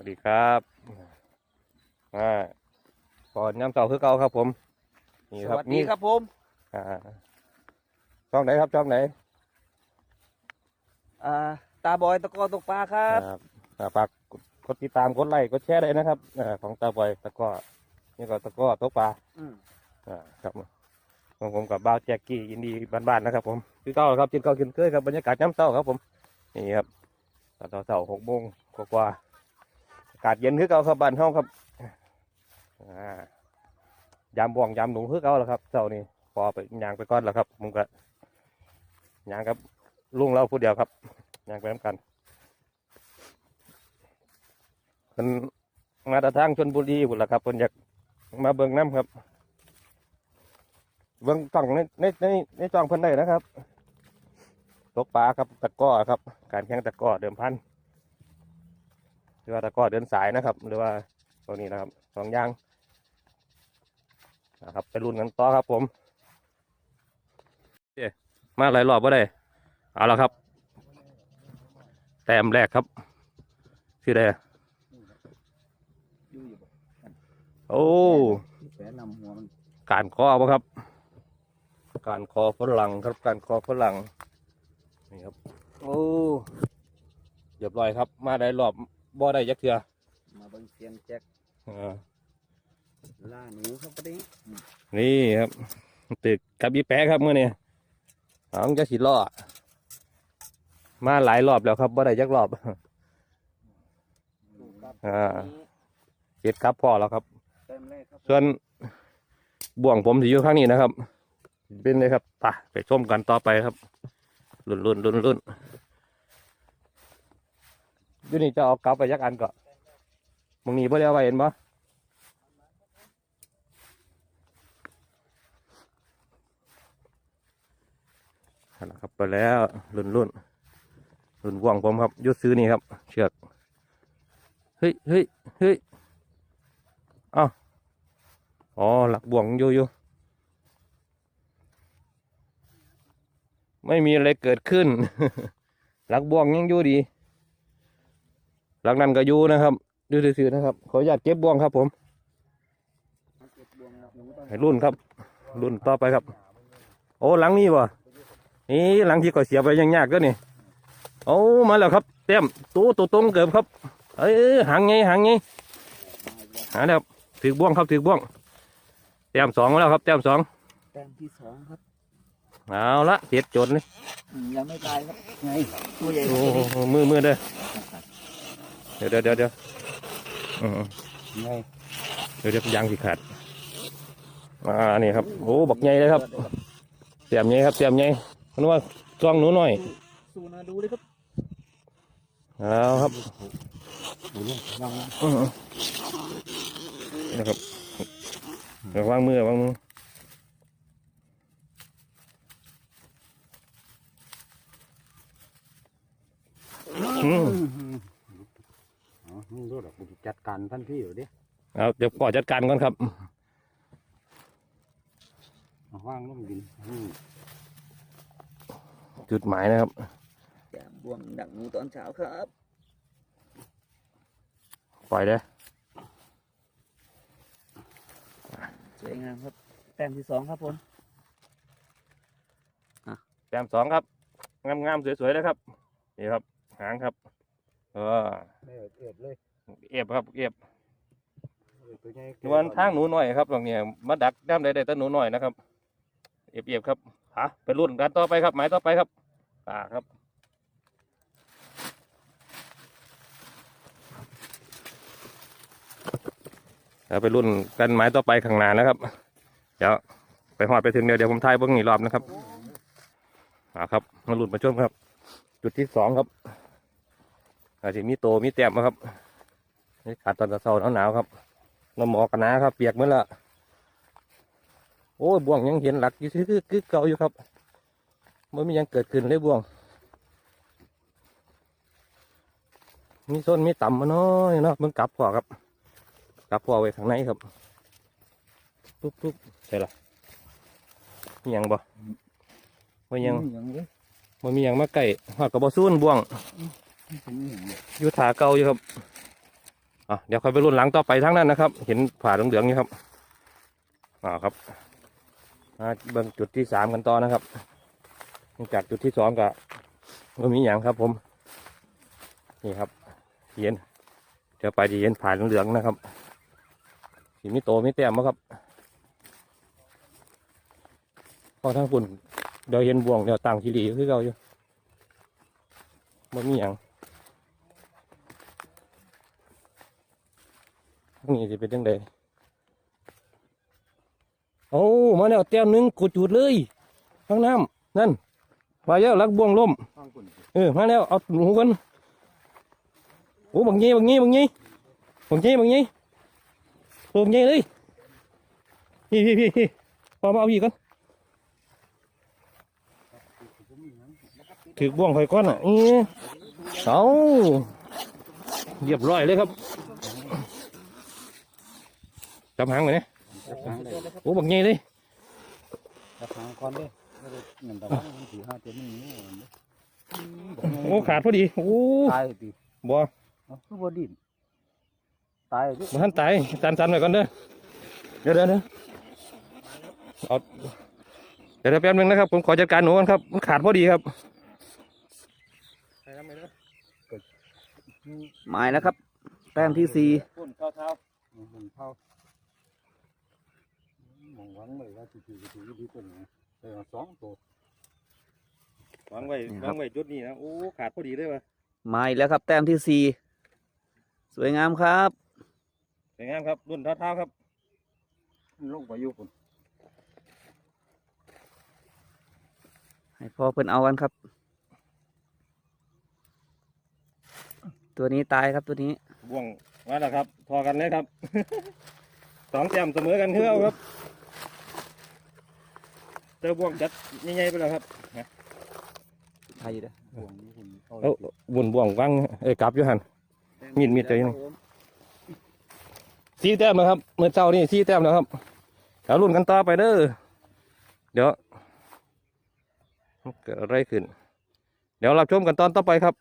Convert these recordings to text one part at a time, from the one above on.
วัสดีครับอ่าก่อนย้ำเสาคือเก่าครับ ผม นี่สครับวัสดีนี่ครับผมอ่าช่องไหนครับช่องไหนอ่าตาบอยตะกอตกปลาครับครับอ่าฝากกดกดติดตามกดไลค์กดแชร์ได้นะครับอ่าของตาบอยตะกร้อนี่ก็ตะกร้อตกปลา อืมอ่าครับของผมกับบ้าวแจ็กกี้ยินดีบ้านๆนะครับ ผมคือเก่าครับกินเก่ากินเคยครับบรรยากาศย้ำเสาครับ ผมนี่ครับตอนเสาหกโมงกว่าๆอากาศเย็นคือเก่าครับบ้านห้องครับยามบ่วงยามหนูคือเก่าแล้วครับเสานี่พอไปยางไปก้อนแล้วครับผมก็ยางครับลุงเราผู้เดียวครับยางไปน้ำกันมันมาต่ทางชนบุรีหมดแล้วครับเพิ่นอยากมาเบิ่งน้ำครับ เบิ่งจ่องในในในในจ่องเพิ่นได้นะครับ ตกปลาครับตะก้อครับ การแข่งตะก้อเดิมพัน รือว่าตะกร้อเดินสายนะครับ หรือว่าตัวนี้นะครับสองยางนะครับไปรุ่นกันต่อครับผมเอ๊ะมาหลายรอบก็ได้เอาละครับ แต้มแรกครับชื่อใดอะอยู่อยู่บ่โอ้การคอบ่ครับ การคอฝรั่งครับ การคอฝรั่งนี่ครับ โอ้เรียบร้อยครับ มาได้รอบ บ่ได้ยักเถื่อมาเบิ่งเสียนแจ็คอ่าล่าหนูครับปะนี้นี่ครับตึกกับยีแปะครับเมื่อนี้เอาจะสิล่อมาหลายรอบแล้วครับบ่ได้ยักรอบดูครับอ่าเจ็ดครับพ่อแล้วครับเต็มเลยครับ ส่วนบ่วงผมที่อยู่ข้างนี้นะครับ เป็นเลยครับไปไปชมกันต่อไปครับรุ่นรุ่นรุ่นรุ่นอ ยู่นี่จะเอากลับไปยักอันก่อนมึงหนีเพื่อเอาไว้เห็นปะนะครับไปแล้วรุ่นรุ่นรุ่นบ่วงผมครับยุดซื้อนี่ครับ เชือกเฮ้ยเฮ้ยเฮ้ยเอ้าอ๋อหลักบ่วงอยู่อยู่ไม่มีอะไรเกิดขึ้น หลักบ่วงยังอยู่ดี หลักนั้นก็อยู่นะครับดูซื่อๆนะครับ ขออนุญาตเก็บบ่วงครับ ผมมาเก็บบวงหนูตอนให้รุ่นครับ รุ่นต่อไปครับ โอ้หลังนี้บ่นี่หลังที่ก่อเสียไปยังยากก็นี่โอ้มาแล้วครับเต็มตัวตัวตรงเกือบครับ เอ้ยหางไงหางไงหาแล้วถือบ่วงครับถือบ่วงแต้มสองมาแล้วครับแต้มสองแต้มที่สองครับเอาละเจ็ดจนเลยอืมยังไม่ตายครับไงตัวใหญ่โอ้โหมือมือเด้อ เดี๋ยวเดี๋ยวเดี๋ยวเดี๋ยวอืมไงเดี๋ยวเดี๋ยวยางสิขาดอ่านี่ครับโอ้บักใหญ่เลยครับเสียมใหญ่ครับเสียมใหญ่มันว่าจ้องหนูหน่อยสู้นะดูเลยครับเอาครับดูเลยลองนะอืมนี่ครับเดี๋ยววางมือวางมืออืมอ๋อ มึงรู้หรอกกูจัดการทันทีอยู่ดิเอาเดี๋ยวก่อจัดการก่อนครับเอาว่างลงดินอืมจุดหมายนะครับแต้มบวงดักหนูตอนเช้าครับปล่อยเด้อสวยงามครับ แต้มที่สองครับผมแต้มสองครับงามๆสวยๆเลยครับนี่ครับหางครับ เออเอียบเลยเอียบครับเอียบตัวใหญ่ส่วนทางหนูหน่อยครับตรงเนี้ยมาดักด้ามใดๆแต่หนูหน่อยนะครับ เอียบเอียบครับหาไปรุ่นกันต่อไปครับ หมายต่อไปครับอ่าครับแล้วไปรุ่นกันหมายต่อไปข้างหน้านะครับ เดี๋ยวไปหอดไปถึงเดี๋ยวเดี๋ยวผมถ่ายเบิ้งอีกรอบนะครับอ่าครับมารุ่นมาชมครับ จุดที่สองครับ อาจจะมีโตมีแต้มนะครับนี่ขาดตอนเช้าๆหนาวๆครับน้ำหมอกกันนะครับ เปียกหมดละโอ้ยบ่วงยังเห็นหลักอยู่คือคือเก่าอยู่ครับไม่มีหยังเกิดขึ้นเลยบ่วง มีส้นมีต่ำมาน้อยเนาะเบิ่งกลับพอครับ กลับพอไว้ข้างในครับปุ๊บปุ๊บใช่ละมีหยังบ่ไม่ยังยังเลยบ่มีหยังมาใกล้หอดกับบ่ซูนบ่วง ยอยู่ถาเก่าอยู่ครับอะเดี๋ยวค่อยไปรุ่นหลังต่อไปทั้งนั้นนะครับ เห็นผ่าเหลืองๆนี่ครับอ่าครับมาเบิ่งจุดที่สามกันต่อนะครับจากจุดที่สองก็ก็มีอย่างครับ ผม นี่ครับเย็นเดี๋ยวไปดีเย็นผ่าเหลืองๆนะครับสีมิโตไมิแต้มบ่ครับพอทั้งคุณเดี๋ยวเห็นบ่วงเดี๋ยวต่างทีรีคือเก่าอยู่มันมีอย่าง นี่จะเป็นยังไงโอ้มาแล้วแต้มหนึ่งกดจุดเลยข้างน้ำนั่นมาแล้วลักบ่วงล่มข้างคุณเออมาแล้วเอาหนูกันโอ้บางงี้บางงี้บางงี้บางงี้บางงี้ตัวงี้เลยพี่พี่พี่พี่พอมาเอาพี่กันถือบ่วงไฟก้อนอะอีเอาเรียบร้อยเลยครับ จับหางไปเนี่ยจับหางเลยโอ้บางงี้เลยจับหางก่อนเลยไม่ได้เงินตะวันมันสี่ห้าเจ็ดมันนี่โอ้ขาดพอดีโอ้ตายดิบ่เอ้าคือบ่ดิ้นตายดิบ่ทันตายสันสันๆไว้ก่อนเด้อเดี๋ยวเดี๋ยวเดี๋ยวเอาเดี๋ยวเดี๋ยวแป๊บนึงนะครับ ผมขอจัดการหนูก่อนครับ มันขาดพอดีครับหมายแล้วครับ แต้มที่สี่พุ่นเท้าเท้า มันเท่าหมองหวังเลยว่าสิถือถือดีตัวนี้แต่ว่าสองตัววางไว้วางไว้จุดนี้นะโอ้ขาดพอดีเลยวะหมายแล้วครับ แต้มที่สี่สวยงามครับ สวยงามครับรุ่นเท้าเท้าครับมันลงไปอยู่คุณให้พ่อเพิ่นเอากันครับ ตัวนี้ตายครับตัวนี้ บ่วงมาแล้วครับพอกันเลยครับ สองแต้มเสมอกันเท่าครับ เจอบ่วงจัดใหญ่ๆไปแล้วครับไทยเด้อห่วงนี่คุณเอาเอ้าบุญบ่วงวางเอ้ยกลับอยู่หัน มีดมีดตัวนี้สี่แต้มนะครับเมื่อเช้านี่สี่แต้มแล้วครับแล้วรุ่นกันต่อไปเด้อเดี๋ยวเกิดอะไรขึ้น เดี๋ยวรับชมกันตอนต่อไปครับ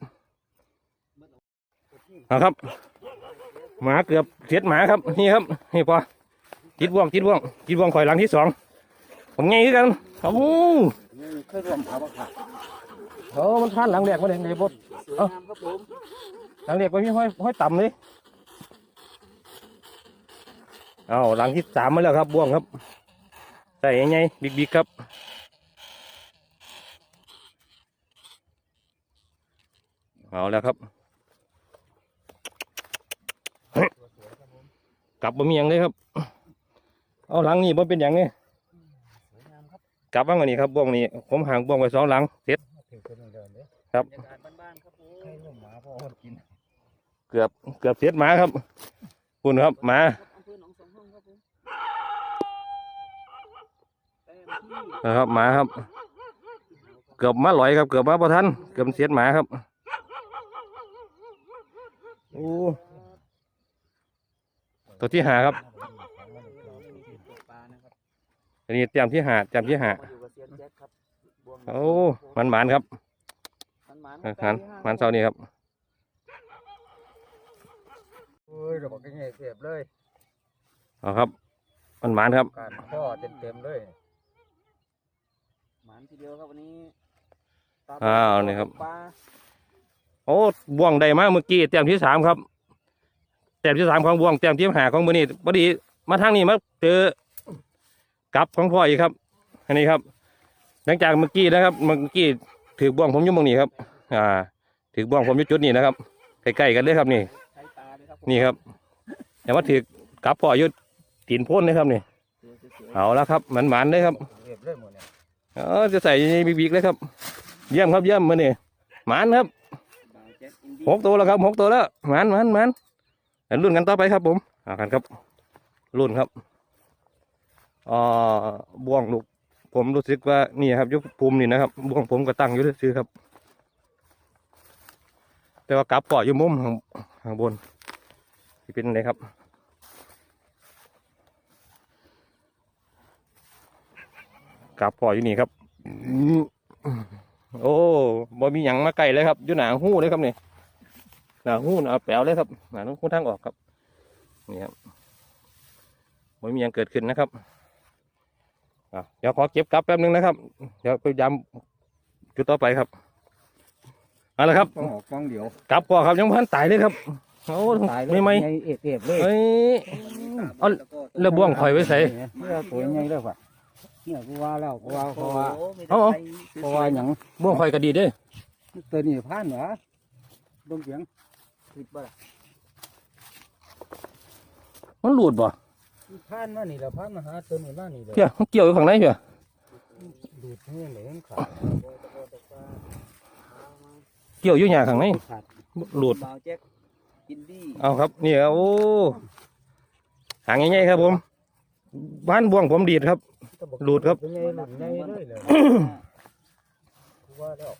เอาครับ หมาเกือบเสียดหมาครับนี่ครับนี่พอจิดบ่วงจิดบ่วงจิดบ่วงข่อยหลังที่สอง ผมไงคือกันโอ้โหนี่เคยร่วมหาบักขาเออมันท่านหลังแดกมาเลยเดี๋ยวบดสวยงามครับผมหลังแดกไปมีห้อยห้อยต่ำเลยเอาหลังที่สามมาแล้วครับบ่วงครับใส่ยังไงบิ๊กๆครับเอาแล้วครับเฮ้ยกลับมามีอย่างเลยครับ เอาหลังนี่บ่เป็นอย่างนี้ สวยงามครับ กลับบ้างวันนี้ครับบ่วงนี้ ผมห่างบ่วงไปสองหลังเสร็จถือเป็นเดินเลยครับบรรยากาศบ้านๆครับผมให้ร่วมหมาพ่อคนกินเกือบเกือบเสร็จหมาครับคุณครับหมาอำเภอหนองสองห้องครับผมแต้มที่นะครับหมาครับ เกือบมาลอยครับเกือบมาประทันเกือบเสียดหมาครับโอ้ตัวที่หาครับปลานะครับ อันนี้เตรียมที่หาเตรียมที่หามาอยู่กับเซียนแจ็คครับบวงโอ้มันหมานครับมันหมานมันหันมันเสานี่ครับเฮ้ยเราบอกง่ายๆเสียบเลยเอาครับ มันหมานครับการพ่อเต็มๆเลยหมานทีเดียวครับวันนี้ปลอ้าวนี่ครับปลาโอ้บ่วงได้มาเมื่อกี้เตรียมที่สามครับเตรียมที่สามของบ่วงเตรียมที่หาของมือนี่พอดีมาทางนี้มาเจอ กลับของพ่ออีกครับ อันนี้ครับ หลังจากเมื่อกี้นะครับ เมื่อกี้ถือบ่วงผมอยู่ตรงนี้ครับ อ่า ถือบ่วงผมอยู่จุดนี้นะครับใกล้ๆกันเลยครับนี่ใช้ตาเลยครับผมนี่ครับแต่ว่าถือกลับพ่ออยู่ตีนพ่นเลยครับนี่สวยๆเอาแล้วครับมันหมานเลยครับเสียบเลยหมดเนี่ยเออจะใส่บิ๊กๆเลยครับ เยี่ยมครับเยี่ยมมาเนี่ยหมานครับบ่าวแจ็คอินดี้หกตัวแล้วครับหกตัวแล้วหมันหมันหมันเดี๋ยวรุ่นกันต่อไปครับผมเอากันครับรุ่นครับอ่า บ่วงลูกผมรู้สึกว่านี่ครับยุคภูมินี่นะครับบ่วงผมก็ตั้งอยู่ซื่อครับ แต่ว่ากลับเกาะอยู่มุมข้างข้างบนที่เป็นอะไรครับกลับเกาะอยู่นี่ครับโอ้บ่มีหยังมาไกลเลยครับอยู่หนาหู้เลยครับนี่หนาหู้หนาแป๋วเลยครับหนาหู้ทางออกครับนี่ครับไม่มีหยังเกิดขึ้นนะครับ เดี๋ยวขอเก็บกลับแป๊บนึงนะครับ เดี๋ยวไปย้ำจุดต่อไปครับเอาละครับต้องออกกล้องเดียวกลับก่อนครับยังพันตายเลยครับโอ้ตายเลยไม่ไม่ใหญ่เอ็ดเอ็ดเลยเอ้ยเอาแล้วบ่วงข่อยไว้ใส่เนี่ยตัวใหญ่เลยว่ะเนี่ยกูว่าแล้วกูว่าเพราะว่าเอาเอาเพราะว่าหยังบ่วงข่อยก็ดีเด้ตัวนี้ผ่านเหรอดมเสียงผิดบ่ล่ะมันหลุดบ่ ผ่านมานี่แล้วผ่านมาหาตัวนี้มานี่เลยเพี้ยมันเกี่ยวอยู่ข้างในเพี้ยดูดนี่เลยมันขาดเกี่ยวอยู่หยาข้างในขาดหลุด บาวแจ็คอินดี้เอาครับนี่ครับโอ้หางง่ายๆครับผม บ้านบ่วงผมดีดครับ หลุดครับ เป็นไงหลุดไงเลยเลยกูว่าแล้ว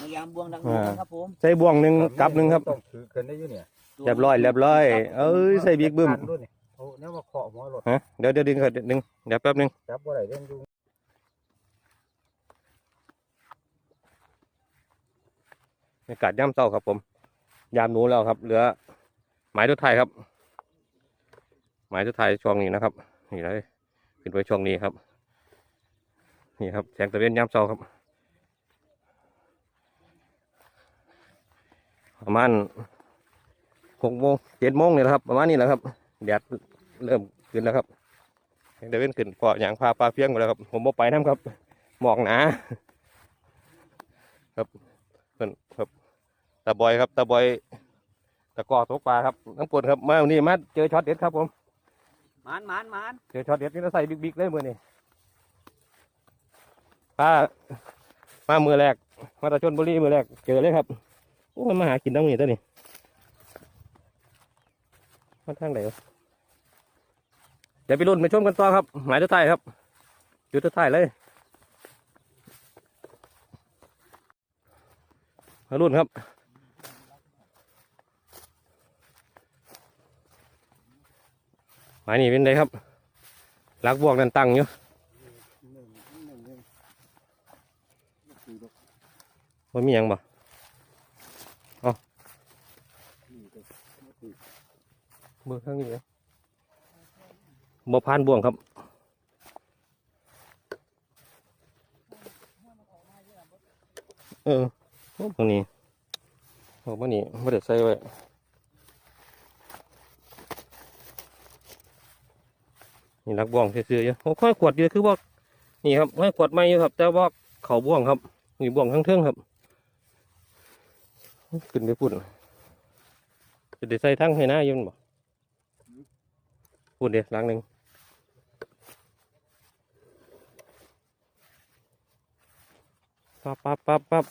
มายามบวงดังนู้นนะครับผมใส่บ่วงหนึ่งกับหนึ่งครับ ต้องถือกันได้อยู่เนี่ยเรียบร้อยเรียบร้อย เอ้ยใส่บิ๊กบึ้มด้วยนี่ เอาเนี่ยมาเคาะหัวรถฮะเดี๋ยวเดี๋ยวดึงครับดึงเดี๋ยวแป๊บหนึงจับว่าไรเล่นดูบรรยากาศย่ำเต้าครับผม ยามหนูแล้วครับ เหลือ หมายทุดท้ายครับ หมายทุดท้ายช่วงนี้นะครับ นี่เลยขึ้นไปช่วงนี้ครับ นี่ครับแสงตะเวนย่ำเต้าครับ ประมาณหกโมงเจ็ดโมงเนี่ยแหละครับ ประมาณนี้แหละครับ แดดเริ่มขึ้นแล้วครับแสงตะเวนขึ้นเกาะอย่างพาปลาเพียงหมดแล้วครับ ผมบ่ไปน้ำครับ หมอกหนา ครับเพิ่นครับตาบอยครับตาบอยตะกร้อตกปลาครับน้ำปนครับมาวันนี้มาเจอช็อตเด็ดครับผมหมานหมานหมานเจอช็อตเด็ดนี่เราใส่บิ๊กๆเลยมือนี่ปลามามือแรก มาตะชนบุรีมือแรกเจอเลยครับโอ้มันมาหากินตั้งนี้ตัวนี้มาทางไหนวะ เดี๋ยวไปรุ่นไปชมกันต่อครับ หมายตัวท้ายครับ จุดตัวท้ายเลยมารุ่นครับหมายนี่เป็นไงครับลักบวกนั่นตั้งอยู่ว่ามีหยังบ่เอาเบิ่งข้างนี้เหรอ บ่พานบ่วงครับ เออตรงนี้โอ้บ่นี่บ่ได้ใส่ไว้นี่รักบ่วงซื่อๆอยู่โอ้ค่อยขวดเดียวคือบอกนี่ครับค่อยขวดไม่อยู่ครับ แต่ว่าเขาบ่วงครับนี่บ่วงทั้งเทิงครับขึ้นไปพุ่นจะได้ใส่ทั้งให้หน้าอยืนบ่พุ่นเดียวหลังหนึ่ง ปั๊บปั๊บปั๊บปั๊บ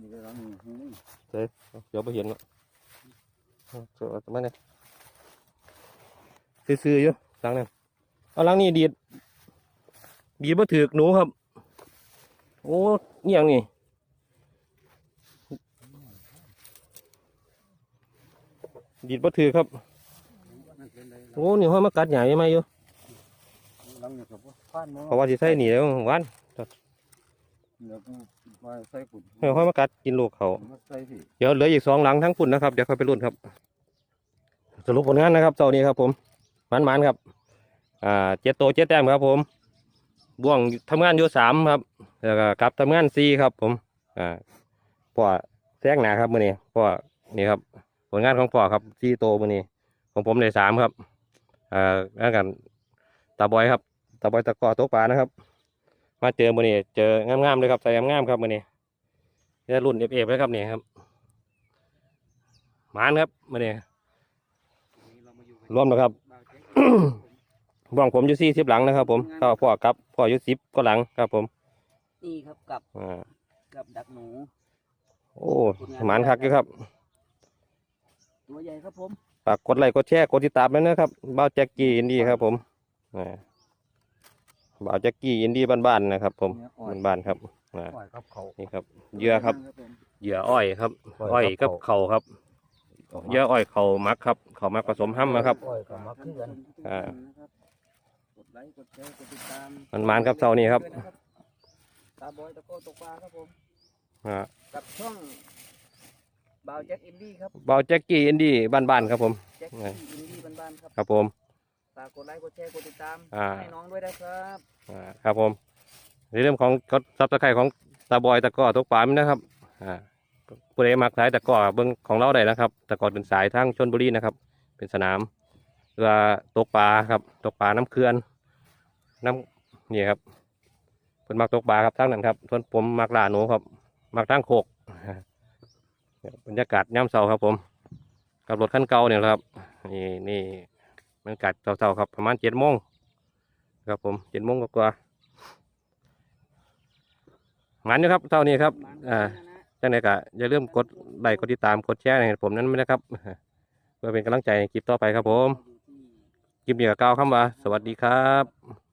นี่ก็ร้องนี่เดี๋ยวไปเห็นเนาะเอาเจอมาเนี่ยซื่อๆอยู่หลังนั้นเอาลังนี่ดีดดีดมาถือกหนูครับ โอ้เงี่ยงนี่ดีดมาถือกครับ โอ้นี่ห้อยมากัดใหญ่ไหมอยู่ลังนี่ก็ผ่านมาเพราะว่าสิใส่หนีแล้วหวานเดี๋ยวกู มาใส่ขุนเฮ้ยห้อยมากัดกินลูกเขา มาใส่สิเดี๋ยวเหลืออีกสองหลังทั้งปุ่นนะครับ เดี๋ยวค่อยไปรุ่นครับ สรุปผลงานนะครับเจ้านี้ครับผมมันมันๆครับ อ่าเจ็ดโตวเจ็ดแต้มครับ ผม บ่วงทำงานอยู่สามครับแล้วก็กลับทำงานสี่ครับ ผม อ่าพ่อแซงหนาครับมือนี้พ่อนี่ครับ ผลงานของพ่อครับสี่โตวมือนี้ของผมได้สามครับ อ่าแล้วกันตาบอยครับตาบอยตะกร้อตกปลานะครับ มาเจอมือนี้เจองามๆเลยครับใส่งามๆครับมือนี้นี่รุ่นเอฟเอฟเลยครับนี่ครับหมานครับมือนี้รวมนะครับบ้องผมอยู่สี่สิบหลังนะครับ ผมก็พ่อกับพ่ออยู่สิบก็หลังครับ ผม นี่ครับกับอ่ากับดักหนู โอ้หมานคักอยู่ครับ ตัวใหญ่ครับผมฝากกดไลค์กดแชร์กดติดตามด้วยนะครับบ่าวแจ็คกี้อินดี้ครับผมอ่า บ่าวแจ็คกี้อินดี้บ้านๆนะครับ ผมเนี่ยอ่อยบ้านๆครับอ่าอ่อยครับเขานี่ครับเหยื่อครับผมเหยื่ออ้อยครับ อ้อยกับเข่าครับเหยื่ออ้อยเข่ามักครับเข่ามักผสมห้ำนะครับอ่อยกับมักคือกันอ่า กดไลค์กดแชร์กดติดตามมันมันๆครับเช้านี้ครับด้วยะตาบอยตะโกตกปลาครับผมอ่ากับช่องบาวแจ็คอินดี้ครับบ่าวแจ็คกี้อินดี้บ้านๆครับผม แจ็คไงอินดี้บ้านบ้านครับ ครับผม ฝากกดไลค์กดแชร์กดติดตามอ่า ให้น้องด้วยนะครับอ่าครับผมในเรื่องของกดซับสไครต์ของตาบอยตะกร้อตกปลาไม่นะครับอ่าผู้ใดมักสายตะกร้อเบิ้งของเราได้นะครับตะกร้อเป็นสายทางชนบุรีนะครับ เป็นสนามเรือตกปลาครับตกปลาน้ำเขื่อนน้ำนี่ครับเป็นมักตกปลาครับทางนั้นครับส่วนผมมักล่าหนูครับ มักทางโคกบรรยากาศย่ำเสาครับผม กับรถคันเก่าเนี่ยแหละครับ นี่นี่ บรรยากาศเสาๆครับประมาณเจ็ดโมงครับผมเจ็ดโมงกว่าๆมันอยู่ครับเท่านี้ครับอ่าจังไดก็อย่าลืมกดไลค์กดติดตามกดแชร์ให้ผมนั้นไม่นะครับเพื่อเป็นกำลังใจในคลิปต่อไปครับผมคลิปนี้ก็กล่าวคำว่าสวัสดีครับ